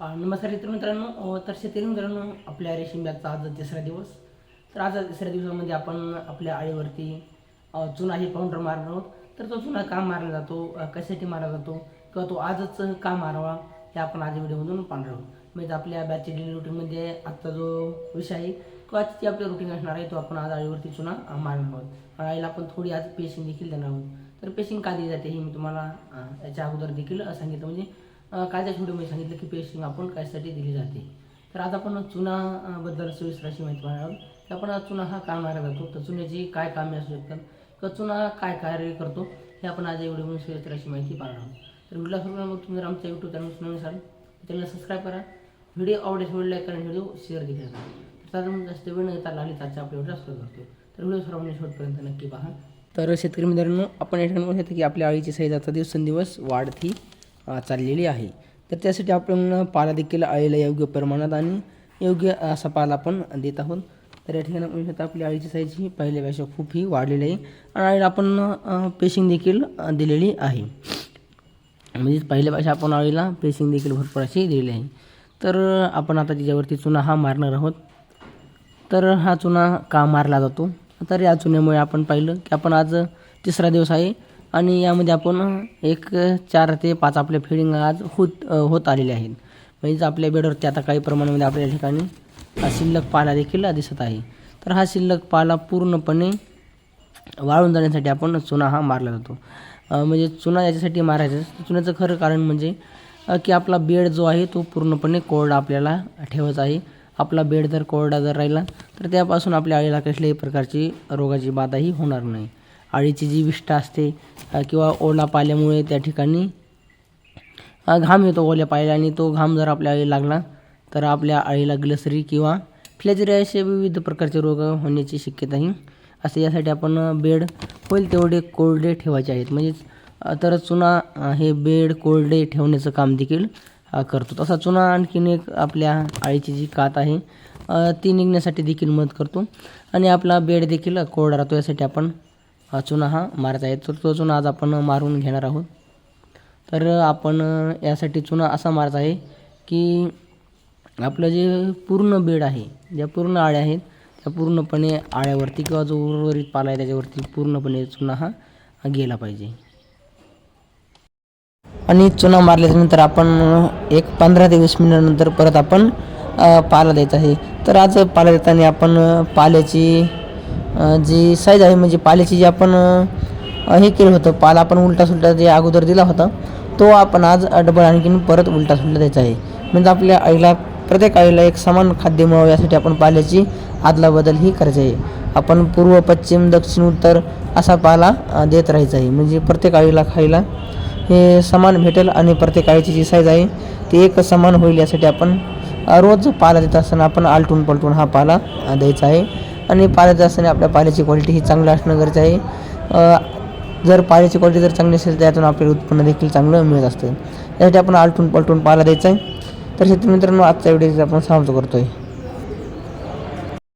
नमस्कार मित्र मित्रांनो तर शेतकरी मित्रांनो आपल्या रेशीम बॅगचा आज तिसरा दिवस. तर आज तिसऱ्या दिवसामध्ये आपण आपल्या आळीवरती चुना हे पाऊंडर मारणार आहोत. तर तो चुना का मारला जातो? कशासाठी मारला जातो? किंवा तो आजच का मारावा? हे आपण आज व्हिडिओमधून पाहणार आहोत. म्हणजे आपल्या बॅचच्या डेली रुटीनमध्ये आजचा जो विषय आहे किंवा आजची आपली रुटीन असणार आहे तो आपण आज आळीवरती चुना मारणार आहोत. आळीला आपण थोडी आज पेशिंग देखील देणार आहोत. तर पेशिंग का दिली जाते हे मी तुम्हाला त्याच्या याच्या अगोदर देखील सांगितलं. म्हणजे कालच्याच व्हिडिओमध्ये सांगितलं की पेस्टिंग आपण कशासाठी दिली जाते. तर आज आपण चुनाबद्दल अ, सविस्तर अशी माहिती पाहणार आहोत. की आपण चुना हा का मारला जातो? तर चुन्याची काय कामे असू शकतात? किंवा चुना काय कार्य करतो? हे आपण आज या व्हिडिओमध्ये सविस्तर अशी माहिती पाहणार आहोत. तर व्हिडिओला सुरू मग तुम्ही जर आमच्या यूट्यूब चॅनल नवीन असाल त्याला सबस्क्राईब करा. व्हिडिओ आवडेल व्हिडिओ लाईक करा व्हिडिओ शेअर देखील करा. तर आता जास्त वेळ न घेता लागली त्याच्या आपल्या व्हिडिओ सुरू करतो तर व्हिडिओ सर्वांनी शेवटपर्यंत नक्की पहा. तर शेतकरी मित्रांनो आपण या ठिकाणी बघू शकतो की आपल्या आळीची सही जाता दिवसेंदिवस वाढती. चाललेली आहे. तर त्यासाठी आपण पाला देखील आळीला योग्य प्रमाणात आणि योग्य असा पाला आपण देत आहोत. तर या ठिकाणी आपण शकता आपली आळीची साईज ही पहिल्यापेक्षा खूप ही वाढलेली आहे आणि आळीला आपण पेशिंग देखील दिलेली आहे. म्हणजे पहिल्यापेक्षा आपण आळीला पेशिंग देखील भरपूर अशी दिलेली आहे. तर आपण आता तिच्यावरती चुना हा मारणार आहोत. तर हा चुना का मारला जातो? तर या चुन्यामुळे आपण पाहिलं की आपण आज तिसरा दिवस आहे. आणि यामध्ये आपण एक चार ते पाच आपल्या फिडिंग आज होत होत आलेले आहेत. म्हणजेच आपल्या बेडवरती आता काही प्रमाणामध्ये आपल्या या ठिकाणी हा शिल्लक पाला देखील दिसत आहे. तर हा शिल्लक पाला पूर्णपणे वाळून जाण्यासाठी आपण चुना हा मारला जातो. म्हणजे चुना याच्यासाठी मारायचा चुन्याचं खरं कारण म्हणजे की आपला बेड जो आहे तो पूर्णपणे कोरडा आपल्याला ठेवायचा आहे. आपला बेड जर कोरडा जर राहिला तर त्यापासून आपल्या आळीला कसल्याही प्रकारची रोगाची बाधाही होणार नाही. अळीची जी विष्ठा असते किंवा ओला पाल्यामुळे त्या ठिकाणी घाम येतो ओल्या पायाला आणि तो घाम जर आपल्या अळी लागला तर आपल्या आळीला ग्लसरी किंवा फ्लेजरी असे विविध प्रकारचे रोग होण्याची शक्यताही असे यासाठी आपण बेड होईल तेवढे कोरडे ठेवायचे आहेत. म्हणजेच तर चुना हे बेड कोरडे ठेवण्याचं काम देखील करतो. तसा चुना आणखीन एक आपल्या आळीची जी कात आहे ती निघण्यासाठी देखील मदत करतो. आणि आपला बेड देखील कोरडा राहतो यासाठी आपण अ, चुना हा मारायचा आहे तर तो चुना आज आपण मारून घेणार आहोत. तर आपण यासाठी चुना असा मारायचा आहे की आपलं जे पूर्ण बेड आहे ज्या पूर्ण आळ्या आहेत त्या पूर्णपणे आळ्यावरती किंवा जो उर्वरित पाला आहे त्याच्यावरती पूर्णपणे चुना हा गेला पाहिजे. आणि चुना मारल्याच्यानंतर आपण एक पंधरा ते वीस मिनिटानंतर परत आपण पाला द्यायचा आहे. तर आज पाला देताना आपण पाल्याची जी साईज आहे म्हणजे पाल्याची जी आपण हे केलं होतं पाला आपण उलटा सुलटा जे अगोदर दिला होता तो आपण आज डबल आणखीन परत उलटा सुलटा द्यायचा आहे. म्हणजे आपल्या आईला प्रत्येक आईला एक समान खाद्य मिळावं यासाठी आपण पाल्याची आदलाबदल ही करायची आहे. आपण पूर्व पश्चिम दक्षिण उत्तर असा पाला देत राहायचा आहे. म्हणजे प्रत्येक आईला खायला हे समान भेटेल आणि प्रत्येक आईची जी साईज आहे ती एक समान होईल यासाठी आपण रोज पाला देत असताना आपण आलटून पलटून हा पाला द्यायचा आहे. आणि पाला असताना आपल्या पाल्याची क्वालिटी ही चांगलं असणं गरजेचं आहे. जर पाल्याची क्वालिटी जर चांगली असेल तर यातून आपल्याला उत्पन्न देखील चांगलं मिळत असतं. यासाठी आपण आलटून पलटून पाला द्यायचा आहे. तर शेतकरी मित्रांनो आजच्या व्हिडिओ आपण समाप्त करतो आहे